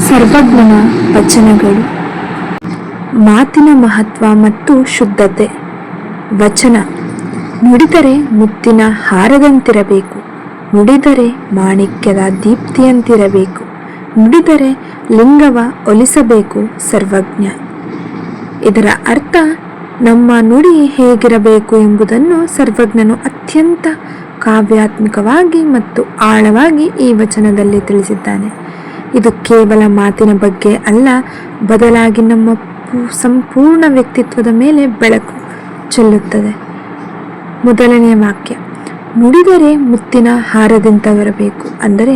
ಸರ್ವಜ್ಞನ ವಚನಗಳು. ಮಾತಿನ ಮಹತ್ವ ಮತ್ತು ಶುದ್ಧತೆ. ವಚನ. ನುಡಿದರೆ ಮುತ್ತಿನ ಹಾರದಂತಿರಬೇಕು. ನುಡಿದರೆ ಮಾಣಿಕ್ಯದ ದೀಪ್ತಿಯಂತಿರಬೇಕು. ನುಡಿದರೆ ಲಿಂಗವ ಒಲಿಸಬೇಕು ಸರ್ವಜ್ಞ. ಇದರ ಅರ್ಥ ನಮ್ಮ ನುಡಿ ಹೇಗಿರಬೇಕು ಎಂಬುದನ್ನು ಸರ್ವಜ್ಞನು ಅತ್ಯಂತ ಕಾವ್ಯಾತ್ಮಕವಾಗಿ ಮತ್ತು ಆಳವಾಗಿ ಈ ವಚನದಲ್ಲಿ ತಿಳಿಸಿದ್ದಾನೆ. ಇದು ಕೇವಲ ಮಾತಿನ ಬಗ್ಗೆ ಅಲ್ಲ, ಬದಲಾಗಿ ನಮ್ಮ ಸಂಪೂರ್ಣ ವ್ಯಕ್ತಿತ್ವದ ಮೇಲೆ ಬೆಳಕು ಚೆಲ್ಲುತ್ತದೆ. ಮೊದಲನೆಯ ವಾಕ್ಯ, ನುಡಿದರೆ ಮುತ್ತಿನ ಹಾರದಂತವಿರಬೇಕು ಅಂದರೆ,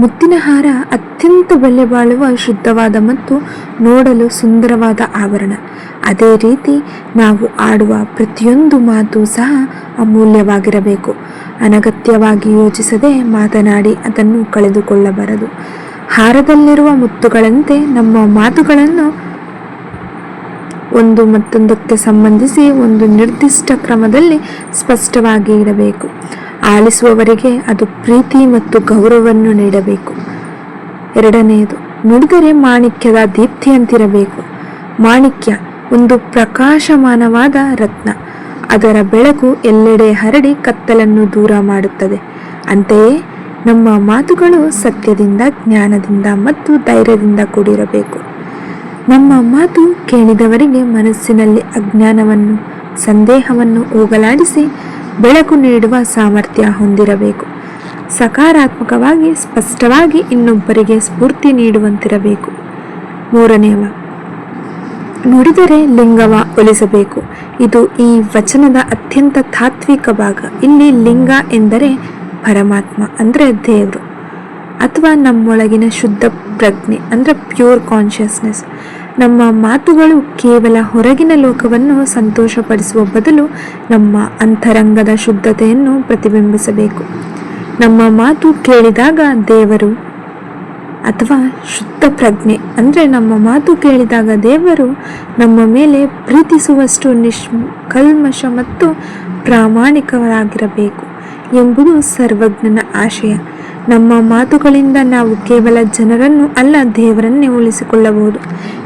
ಮುತ್ತಿನ ಹಾರ ಅತ್ಯಂತ ಬೆಲೆ ಬಾಳುವ ಶುದ್ಧವಾದ ಮತ್ತು ನೋಡಲು ಸುಂದರವಾದ ಆಭರಣ ಅದೇ ರೀತಿ, ನಾವು ಆಡುವ ಪ್ರತಿಯೊಂದು ಮಾತು ಸಹ ಅಮೂಲ್ಯವಾಗಿರಬೇಕು. ಅನಗತ್ಯವಾಗಿ ಯೋಚಿಸದೆ ಮಾತನಾಡಿ ಅದನ್ನು ಕಳೆದುಕೊಳ್ಳಬಾರದು. ಹಾರದಲ್ಲಿರುವ ಮುತ್ತುಗಳಂತೆ ನಮ್ಮ ಮಾತುಗಳನ್ನು ಒಂದು ಮತ್ತೊಂದಕ್ಕೆ ಸಂಬಂಧಿಸಿ ಒಂದು ನಿರ್ದಿಷ್ಟ ಕ್ರಮದಲ್ಲಿ ಸ್ಪಷ್ಟವಾಗಿ ಇಡಬೇಕು. ಆಲಿಸುವವರಿಗೆ ಅದು ಪ್ರೀತಿ ಮತ್ತು ಗೌರವವನ್ನು ನೀಡಬೇಕು. ಎರಡನೆಯದು, ನುಡಿದರೆ ಮಾಣಿಕ್ಯದ ದೀಪ್ತಿಯಂತಿರಬೇಕು. ಮಾಣಿಕ್ಯ ಒಂದು ಪ್ರಕಾಶಮಾನವಾದ ರತ್ನ. ಅದರ ಬೆಳಕು ಎಲ್ಲೆಡೆ ಹರಡಿ ಕತ್ತಲನ್ನು ದೂರ ಮಾಡುತ್ತದೆ. ಅಂತೆಯೇ ನಮ್ಮ ಮಾತುಗಳು ಸತ್ಯದಿಂದ, ಜ್ಞಾನದಿಂದ ಮತ್ತು ಧೈರ್ಯದಿಂದ ಕೂಡಿರಬೇಕು. ನಮ್ಮ ಮಾತು ಕೇಳಿದವರಿಗೆ ಮನಸ್ಸಿನಲ್ಲಿ ಅಜ್ಞಾನವನ್ನು, ಸಂದೇಹವನ್ನು ಹೋಗಲಾಡಿಸಿ ಬೆಳಕು ನೀಡುವ ಸಾಮರ್ಥ್ಯ ಹೊಂದಿರಬೇಕು. ಸಕಾರಾತ್ಮಕವಾಗಿ, ಸ್ಪಷ್ಟವಾಗಿ ಇನ್ನೊಬ್ಬರಿಗೆ ಸ್ಫೂರ್ತಿ ನೀಡುವಂತಿರಬೇಕು. ಮೂರನೆಯವ ನುಡಿದರೆ ಲಿಂಗವ ಒಲಿಸಬೇಕು. ಇದು ಈ ವಚನದ ಅತ್ಯಂತ ತಾತ್ವಿಕ ಭಾಗ. ಇಲ್ಲಿ ಲಿಂಗ ಎಂದರೆ ಪರಮಾತ್ಮ ಅಂದರೆ ದೇವರು ಅಥವಾ ನಮ್ಮೊಳಗಿನ ಶುದ್ಧ ಪ್ರಜ್ಞೆ ಅಂದರೆ ಪ್ಯೂರ್ ಕಾನ್ಷಿಯಸ್ನೆಸ್ ನಮ್ಮ ಮಾತುಗಳು ಕೇವಲ ಹೊರಗಿನ ಲೋಕವನ್ನು ಸಂತೋಷಪಡಿಸುವ ಬದಲು ನಮ್ಮ ಅಂತರಂಗದ ಶುದ್ಧತೆಯನ್ನು ಪ್ರತಿಬಿಂಬಿಸಬೇಕು. ನಮ್ಮ ಮಾತು ಕೇಳಿದಾಗ ದೇವರು ಅಥವಾ ಶುದ್ಧ ಪ್ರಜ್ಞೆ ಅಂದರೆ ನಮ್ಮ ಮಾತು ಕೇಳಿದಾಗ ದೇವರು ನಮ್ಮ ಮೇಲೆ ಪ್ರೀತಿಸುವಷ್ಟು ನಿಷ್ಕಲ್ಮಶ ಮತ್ತು ಪ್ರಾಮಾಣಿಕರಾಗಿರಬೇಕು ಎಂಬುದು ಸರ್ವಜ್ಞನ ಆಶಯ. ನಮ್ಮ ಮಾತುಗಳಿಂದ ನಾವು ಕೇವಲ ಜನರನ್ನು ಅಲ್ಲ, ದೇವರನ್ನೇ ಉಳಿಸಿಕೊಳ್ಳಬಹುದು.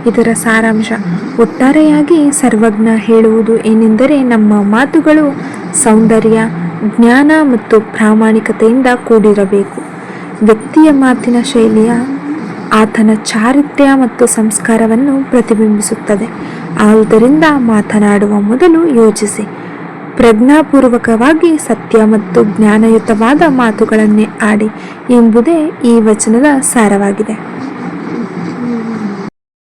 ಇದರ ಸಾರಾಂಶ, ಒಟ್ಟಾರೆಯಾಗಿ ಸರ್ವಜ್ಞ ಹೇಳುವುದು ಏನೆಂದರೆ ನಮ್ಮ ಮಾತುಗಳು ಸೌಂದರ್ಯ, ಜ್ಞಾನ ಮತ್ತು ಪ್ರಾಮಾಣಿಕತೆಯಿಂದ ಕೂಡಿರಬೇಕು. ವ್ಯಕ್ತಿಯ ಮಾತಿನ ಶೈಲಿಯ, ಆತನ ಚಾರಿತ್ರ್ಯ ಮತ್ತು ಸಂಸ್ಕಾರವನ್ನು ಪ್ರತಿಬಿಂಬಿಸುತ್ತದೆ. ಆದುದರಿಂದ ಮಾತನಾಡುವ ಮೊದಲು ಯೋಚಿಸಿ. ಪ್ರಜ್ಞಾಪೂರ್ವಕವಾಗಿ ಸತ್ಯ ಮತ್ತು ಜ್ಞಾನಯುತವಾದ ಮಾತುಗಳನ್ನೇ ಆಡಿ ಎಂಬುದೇ ಈ ವಚನದ ಸಾರವಾಗಿದೆ.